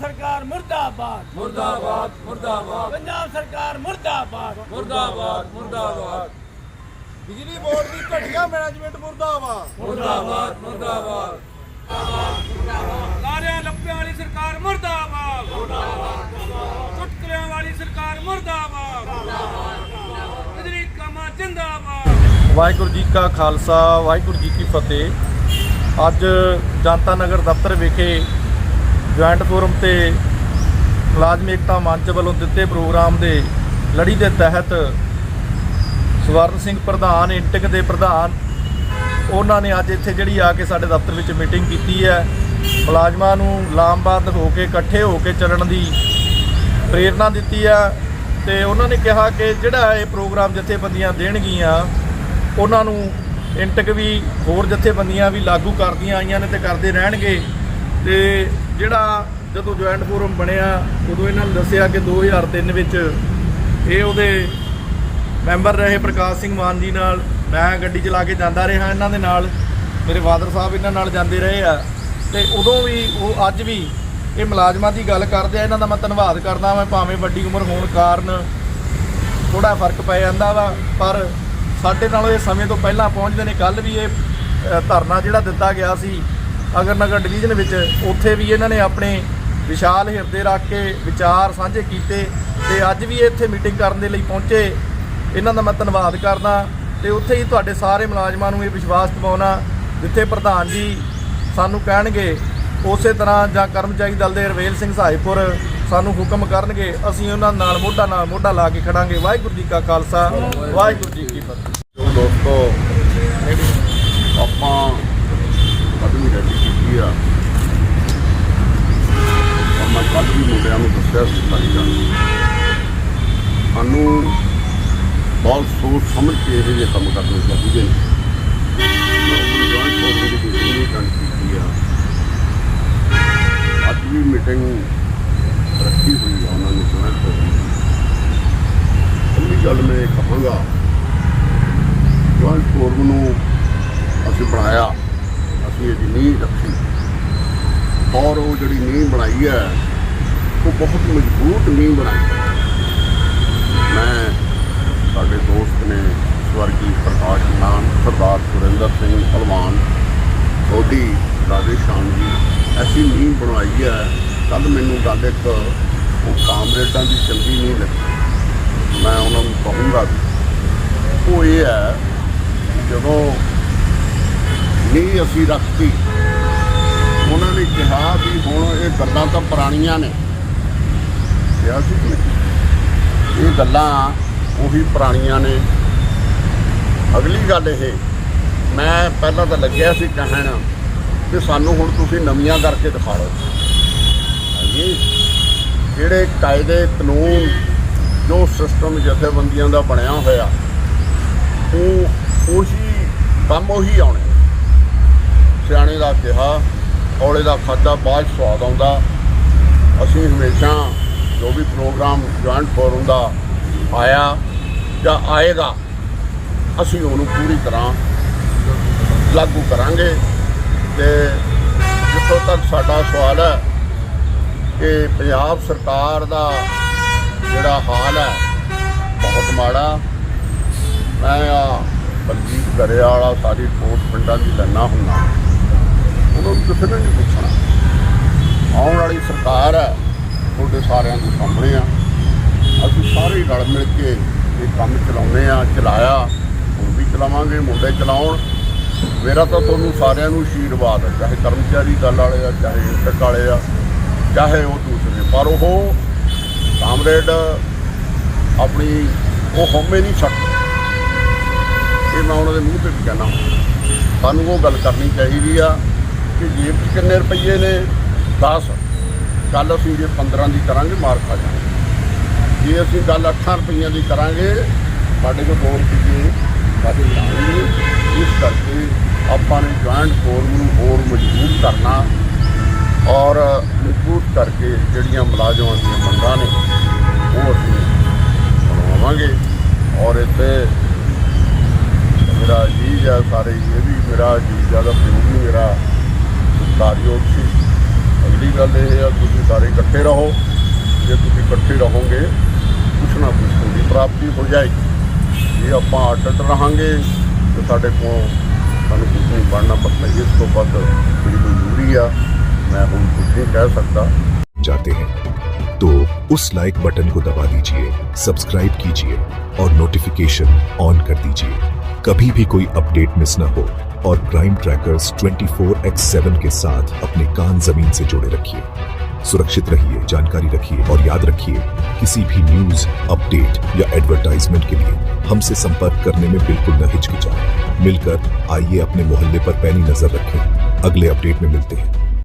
ਸਰਕਾਰ ਮੁਰਦਾਬਾਦ। ਮੁਰਦਾਬਾਦ ਮੁਰਦਾਬਾਦ। ਪੰਜਾਬ ਸਰਕਾਰ ਮੁਰਦਾਬਾਦ। ਮੁਰਦਾਬਾਦ ਮੁਰਦਾਬਾਦ। ਬਿਜਲੀ ਬੋਰਡ ਦੀ ਘਟੀਆ ਮੈਨੇਜਮੈਂਟ ਮੁਰਦਾਬਾਦ। ਮੁਰਦਾਬਾਦ ਮੁਰਦਾਬਾਦ। ਲਾਰਿਆਂ ਲੱਪਿਆਂ ਵਾਲੀ ਸਰਕਾਰ ਮੁਰਦਾਬਾਦ। ਚੁਟਕਲਿਆਂ ਵਾਲੀ ਸਰਕਾਰ ਮੁਰਦਾਬਾਦ। ਬਿਜਲੀ ਕਾਮਾ ਜਿੰਦਾਬਾਦ। ਵਾਹਿਗੁਰੂ ਜੀ ਕਾ ਖਾਲਸਾ ਵਾਹਿਗੁਰੂ ਜੀ ਕੀ ਫਤਿਹ। ਅੱਜ ਜਨਤਾ ਨਗਰ ਦਫ਼ਤਰ ਵਿਖੇ ਜੁਆਇੰਟ ਫੋਰਮ ਤੇ ਮੁਲਾਜ਼ਮ ਏਕਤਾ ਮੰਚ ਵੱਲੋਂ ਦਿੱਤੇ ਪ੍ਰੋਗਰਾਮ ਦੇ ਲੜੀ ਦੇ ਤਹਿਤ ਸਵਰਨ ਸਿੰਘ ਪ੍ਰਧਾਨ, ਇੰਟਕ ਦੇ ਪ੍ਰਧਾਨ, ਉਹਨਾਂ ਨੇ ਅੱਜ ਇੱਥੇ ਜਿਹੜੀ ਆ ਕੇ ਸਾਡੇ ਦਫ਼ਤਰ ਵਿੱਚ ਮੀਟਿੰਗ ਕੀਤੀ ਹੈ। ਮੁਲਾਜ਼ਮਾਂ ਨੂੰ ਲਾਮਬੰਦ ਹੋ ਕੇ, ਇਕੱਠੇ ਹੋ ਕੇ ਚੱਲਣ ਦੀ ਪ੍ਰੇਰਣਾ ਦਿੱਤੀ ਆ ਤੇ ਉਹਨਾਂ ਨੇ ਕਿਹਾ ਕਿ ਜਿਹੜਾ ਇਹ ਪ੍ਰੋਗਰਾਮ ਜਥੇਬੰਦੀਆਂ ਦੇਣਗੀਆਂ, ਉਹਨਾਂ ਨੂੰ ਇੰਟਕ ਵੀ ਹੋਰ ਜਥੇਬੰਦੀਆਂ ਵੀ ਲਾਗੂ ਕਰਦੀਆਂ ਆਈਆਂ ਨੇ ਤੇ ਕਰਦੇ ਰਹਿਣਗੇ ਤੇ ਜਿਹੜਾ ਜਦੋਂ ਜੁਆਇੰਟ ਫੋਰਮ ਬਣਿਆ, ਉਦੋਂ ਇਹਨਾਂ ਨੇ ਦੱਸਿਆ ਕਿ 2003 ਵਿੱਚ ਇਹ ਉਹਦੇ ਮੈਂਬਰ ਰਹੇ ਪ੍ਰਕਾਸ਼ ਸਿੰਘ ਮਾਨ ਜੀ ਨਾਲ। ਮੈਂ ਗੱਡੀ ਚਲਾ ਕੇ ਜਾਂਦਾ ਰਿਹਾ ਇਹਨਾਂ ਦੇ ਨਾਲ। ਮੇਰੇ ਫਾਦਰ ਸਾਹਿਬ ਇਹਨਾਂ ਨਾਲ ਜਾਂਦੇ ਰਹੇ ਆ। ਤੇ ਉਦੋਂ ਵੀ ਉਹ ਅੱਜ ਵੀ ਇਹ ਮੁਲਾਜ਼ਮਾਂ ਦੀ ਗੱਲ ਕਰਦੇ ਆ। ਇਹਨਾਂ ਦਾ ਮੈਂ ਧੰਨਵਾਦ ਕਰਦਾ ਮੈਂ ਭਾਵੇਂ ਵੱਡੀ ਉਮਰ ਹੋਣ ਕਾਰਨ ਥੋੜਾ ਫ਼ਰਕ ਪੈ ਜਾਂਦਾ ਵਾ, ਪਰ ਸਾਡੇ ਨਾਲੋਂ ਇਹ ਸਮੇਂ ਤੋਂ ਪਹਿਲਾਂ ਪਹੁੰਚਦੇ ਨੇ। ਕੱਲ ਵੀ ਇਹ ਧਰਨਾ ਜਿਹੜਾ ਦਿੱਤਾ ਗਿਆ ਸੀ ਅਗਰ ਨਗਰ ਡਿਵੀਜ਼ਨ ਵਿੱਚ ਉੱਥੇ ਵੀ ਇਹਨਾਂ ਨੇ ਆਪਣੇ ਵਿਸ਼ਾਲ ਹਿਰਦੇ ਰੱਖ ਕੇ ਵਿਚਾਰ ਸਾਂਝੇ ਕੀਤੇ ਤੇ ਅੱਜ ਵੀ ਇਹ ਇੱਥੇ ਮੀਟਿੰਗ ਕਰਨ ਦੇ ਲਈ ਪਹੁੰਚੇ। ਇਹਨਾਂ ਦਾ ਮੈਂ ਧੰਨਵਾਦ ਕਰਦਾ ਤੇ ਉੱਥੇ ਹੀ ਤੁਹਾਡੇ ਸਾਰੇ ਮੁਲਾਜ਼ਮਾਂ ਨੂੰ ਇਹ ਵਿਸ਼ਵਾਸ ਦਿਵਾਉਣਾ ਜਿੱਥੇ ਪ੍ਰਧਾਨ ਜੀ ਸਾਨੂੰ ਕਹਿਣਗੇ, ਉਸੇ ਤਰ੍ਹਾਂ ਜਾਂ ਕਰਮਚਾਰੀ ਦਲ ਦੇ ਰਵੇਲ ਸਿੰਘ ਸਹਾਇਪੁਰ ਸਾਨੂੰ ਹੁਕਮ ਕਰਨਗੇ, ਅਸੀਂ ਉਹਨਾਂ ਨਾਲ ਮੋਢਾ ਨਾਲ ਮੋਢਾ ਲਾ ਕੇ ਖੜਾਂਗੇ। ਵਾਹਿਗੁਰੂ ਜੀ ਕਾ ਖਾਲਸਾ, ਵਾਹਿਗੁਰੂ ਜੀ ਕੀ ਫਤਿਹ। ਦੋਸਤੋ, ਆਪਾਂ ਆ। ਔਰ ਮੈਂ ਕੱਲ ਵੀ ਮੁੰਡਿਆਂ ਨੂੰ ਦੱਸਿਆ ਸੀ ਸਾਰੀ ਗੱਲ। ਸਾਨੂੰ ਬਹੁਤ ਸੋਚ ਸਮਝ ਕੇ ਇਹ ਜਿਹੇ ਕੰਮ ਕਰਨੇ ਚਾਹੀਦੇ ਨੇ। ਅੱਜ ਵੀ ਮੀਟਿੰਗ ਰੱਖੀ ਹੋਈ ਆ ਉਹਨਾਂ ਨੇ ਜੁਆਇੰਟ ਫੋਰਮ ਦੀ। ਗੱਲ ਮੈਂ ਇਹ ਕਹਾਂਗਾ ਜੁਆਇੰਟ ਫੋਰਮ ਨੂੰ ਅਸੀਂ ਬਣਾਇਆ, ਅਸੀਂ ਇਹਦੀ ਨੀਂਹ ਰੱਖੀ। ਔਰ ਉਹ ਜਿਹੜੀ ਨੀਂਹ ਬਣਾਈ ਹੈ, ਉਹ ਬਹੁਤ ਮਜ਼ਬੂਤ ਨੀਂਹ ਬਣਾਈ ਹੈ। ਮੈਂ ਸਾਡੇ ਦੋਸਤ ਨੇ ਸਵਰਗੀ ਪ੍ਰਕਾਸ਼ ਨਾਮ ਸਰਦਾਰ ਸੁਰਿੰਦਰ ਸਿੰਘ ਭਲਵਾਨ, ਸੋਢੀ ਰਾਜੇ ਸ਼ਾਮ ਜੀ, ਐਸੀ ਨੀਂਹ ਬਣਾਈ ਹੈ ਕੱਲ ਮੈਨੂੰ ਗੱਲ ਇੱਕ ਉਹ ਕਾਮਰੇਡਾਂ ਦੀ ਚੰਗੀ ਨਹੀਂ ਲੱਗੀ। ਮੈਂ ਉਹਨਾਂ ਨੂੰ ਕਹੂੰਗਾ ਵੀ, ਉਹ ਇਹ ਹੈ ਜਦੋਂ ਨੀਂਹ ਅਸੀਂ ਰੱਖਤੀ ਉਹਨਾਂ ਨੇ ਕਿਹਾ ਵੀ ਹੁਣ ਇਹ ਗੱਲਾਂ ਤਾਂ ਪੁਰਾਣੀਆਂ ਨੇ। ਕਿਹਾ ਸੀ ਕਿ ਇਹ ਗੱਲਾਂ ਉਹੀ ਪੁਰਾਣੀਆਂ ਨੇ। ਅਗਲੀ ਗੱਲ ਇਹ, ਮੈਂ ਪਹਿਲਾਂ ਤਾਂ ਲੱਗਿਆ ਸੀ ਕਹਿਣ ਕਿ ਸਾਨੂੰ ਹੁਣ ਤੁਸੀਂ ਨਵੀਆਂ ਕਰਕੇ ਦਿਖਾ ਲਓ ਹਾਂਜੀ। ਜਿਹੜੇ ਕਾਇਦੇ ਕਾਨੂੰਨ, ਜੋ ਸਿਸਟਮ ਜਥੇਬੰਦੀਆਂ ਦਾ ਬਣਿਆ ਹੋਇਆ, ਉਹ ਉਹੀ ਕੰਮ ਉਹੀ ਆਉਣੇ। ਸਿਆਣੇ ਦਾ ਕਿਹਾ ਔਲੇ ਦਾ ਖਾਦਾ, ਬਾਅਦ 'ਚ ਸਵਾਦ ਆਉਂਦਾ। ਅਸੀਂ ਹਮੇਸ਼ਾ ਜੋ ਵੀ ਪ੍ਰੋਗਰਾਮ ਜੁਆਇੰਟ ਫੋਰਮ ਦਾ ਆਇਆ ਜਾਂ ਆਏਗਾ, ਅਸੀਂ ਉਹਨੂੰ ਪੂਰੀ ਤਰ੍ਹਾਂ ਲਾਗੂ ਕਰਾਂਗੇ। ਤੇ ਜਿੱਥੋਂ ਤੱਕ ਸਾਡਾ ਸਵਾਲ ਹੈ, ਕਿ ਪੰਜਾਬ ਸਰਕਾਰ ਦਾ ਜਿਹੜਾ ਹਾਲ ਹੈ, ਬਹੁਤ ਮਾੜਾ। ਮੈਂ ਆ ਬਲਜੀਤ ਗਰੇਵਾਲਾ ਸਾਰੀ ਕੋਟ ਪਿੰਡਾਂ ਦੀ ਲੈਣਾ ਹੁੰਦਾ ਉਹਨਾਂ ਕਿਸੇ ਨੇ ਨਹੀਂ ਪੁੱਛਣਾ। ਆਉਣ ਵਾਲੀ ਸਰਕਾਰ ਹੈ, ਤੁਹਾਡੇ ਸਾਰਿਆਂ ਦੇ ਸਾਹਮਣੇ ਆ। ਅਸੀਂ ਸਾਰੇ ਰਲ ਮਿਲ ਕੇ ਇਹ ਕੰਮ ਚਲਾਉਂਦੇ ਆ, ਚਲਾਇਆ, ਹੁਣ ਵੀ ਚਲਾਵਾਂਗੇ, ਮੁੰਡੇ ਚਲਾਉਣ। ਮੇਰਾ ਤਾਂ ਤੁਹਾਨੂੰ ਸਾਰਿਆਂ ਨੂੰ ਆਸ਼ੀਰਵਾਦ ਹੈ, ਚਾਹੇ ਕਰਮਚਾਰੀ ਦਲ ਵਾਲੇ ਆ, ਚਾਹੇ ਇੰਟਕ ਵਾਲੇ ਆ, ਚਾਹੇ ਉਹ ਦੂਸਰੇ। ਪਰ ਉਹ ਕਾਮਰੇਡ ਆਪਣੀ ਉਹ ਹਉਮੈ ਨਹੀਂ ਛੱਡ। ਇਹ ਮੈਂ ਉਹਨਾਂ ਦੇ ਮੂੰਹ ਤੇ ਵੀ ਕਹਿਣਾ। ਸਾਨੂੰ ਉਹ ਗੱਲ ਕਰਨੀ ਚਾਹੀਦੀ ਆ। ਕਿ ਜੇਬ 'ਚ ਕਿੰਨੇ ਰੁਪਈਏ ਨੇ? 10 ਕੱਲ ਅਸੀਂ ਜੇ 15 ਦੀ ਕਰਾਂਗੇ, ਮਾਰ ਖਾ ਜਾਵਾਂਗੇ। ਜੇ ਅਸੀਂ ਗੱਲ 8 ਰੁਪਈਆਂ ਦੀ ਕਰਾਂਗੇ, ਸਾਡੇ ਕੋਲ 2 ਰੁਪਈਏ ਸਾਡੇ ਲਾਉਣਗੇ ਇਸ ਕਰਕੇ ਆਪਾਂ ਨੇ ਜੁਆਇੰਟ ਫੋਰਮ ਨੂੰ ਹੋਰ ਮਜ਼ਬੂਤ ਕਰਨਾ ਔਰ ਮਜ਼ਬੂਤ ਕਰਕੇ ਜਿਹੜੀਆਂ ਮੁਲਾਜ਼ਮਾਂ ਦੀਆਂ ਮੰਗਾਂ ਨੇ, ਉਹ ਅਸੀਂ ਬਣਵਾਵਾਂਗੇ। ਔਰ ਇੱਥੇ ਮੇਰਾ ਜੀਜ ਆ ਸਾਰੇ, ਇਹ ਵੀ ਮੇਰਾ ਜੀਜਾ ਦਾ ਪਿਓ ਵੀ ਮੇਰਾ ਸਤਿਕਾਰਯੋਗ ਸੀ ਅਗਲੀ ਗੱਲ ਇਹ ਆ ਤੁਸੀਂ ਸਾਰੇ ਇਕੱਠੇ ਰਹੋ ਜੇ ਤੁਸੀਂ ਇਕੱਠੇ ਰਹੋਗੇ ਕੁਛ ਨਾ ਕੁਛ ਤੁਹਾਡੀ ਪ੍ਰਾਪਤੀ ਹੋ ਜਾਏਗੀ ਜੇ ਆਪਾਂ ਅਟੱਟ ਰਹਾਂਗੇ ਤੇ ਸਾਡੇ ਕੋਲ ਸਾਨੂੰ ਕੁਝ ਨਹੀਂ ਬਣਨਾ ਪਤਾ ਇਸ ਤੋਂ ਵੱਧ ਜਿਹੜੀ ਮਜ਼ਦੂਰੀ ਆ ਮੈਂ ਹੁਣ ਕੁਝ ਨਹੀਂ ਕਹਿ ਸਕਦਾ चाहते हैं तो उस लाइक बटन को दबा दीजिए सब्सक्राइब कीजिए और नोटिफिकेशन ऑन कर दीजिए कभी भी कोई अपडेट मिस न हो और क्राइम ट्रैकर्स 24x7 के साथ अपने कान ज़मीन से जोड़े रखिए। सुरक्षित रहिए, जानकारी रखिए और याद रखिए, किसी भी न्यूज़ अपडेट या एडवर्टाइजमेंट के लिए हमसे संपर्क करने में बिल्कुल न हिचकिचाएँ। मिलकर आइए अपने मोहल्ले पर पैनी नज़र रखें। अगले अपडेट में मिलते हैं।